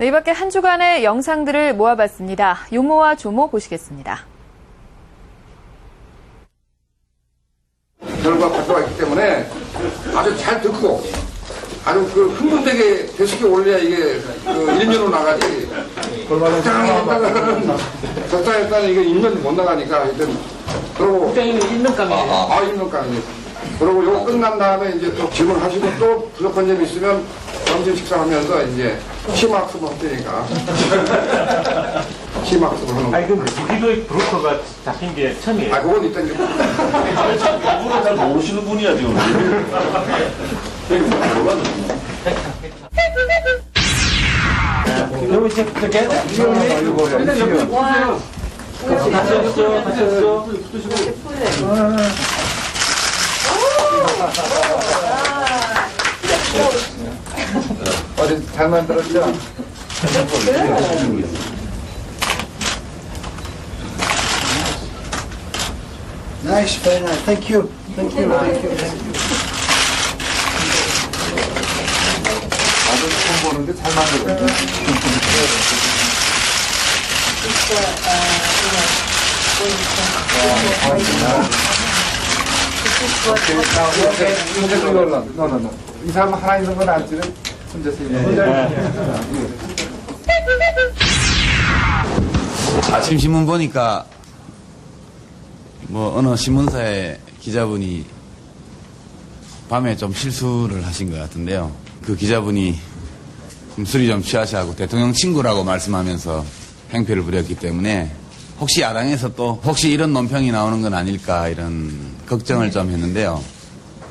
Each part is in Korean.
네, 이 밖에 한 주간의 영상들을 모아봤습니다. 요모와 조모 보시겠습니다. 결과 가져와 있기 때문에 아주 잘 듣고 아주 그 흥분되게 되시게 올려야 이게 그 일면으로 나가지. 적당했다가는 적당했다는 이게 일면 못 나가니까 하여튼 그러고 국장님은 일명감이에요. 아 일면감이. 그러고 요거 끝난 다음에 이제 또 질문하시고 또 부족한 점이 있으면 점심 식사하면서 이제 심학습을 할 테니까 심학습을 하는 아니 거. 근데 제주도의 브로커가 잡힌 게 처음이에요. 아 그건 일단 이제 일부러 잘 모르시는 분이야 지금. 여기 이제 그렇게 같이 하시죠, 같이 하시죠. 어디 잘 만들었죠? Nice, very nice. Thank you. Thank you. Thank you. Thank you. 아주 처음 보는데 잘 만들었네. 이 사람 하나 있는 건 알지는 혼자서 있는 거. 아침 신문 보니까 뭐 어느 신문사의 기자분이 밤에 좀 실수를 하신 것 같은데요. 그 기자분이 좀 술이 좀 취하셔하고 대통령 친구라고 말씀하면서 행패를 부렸기 때문에 혹시 야당에서 또 혹시 이런 논평이 나오는 건 아닐까 이런 걱정을 좀 했는데요.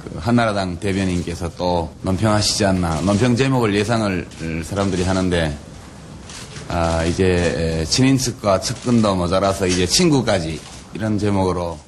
그 한나라당 대변인께서 또 논평하시지 않나. 논평 제목을 예상을 사람들이 하는데 아, 이제 친인척과 측근도 모자라서 이제 친구까지 이런 제목으로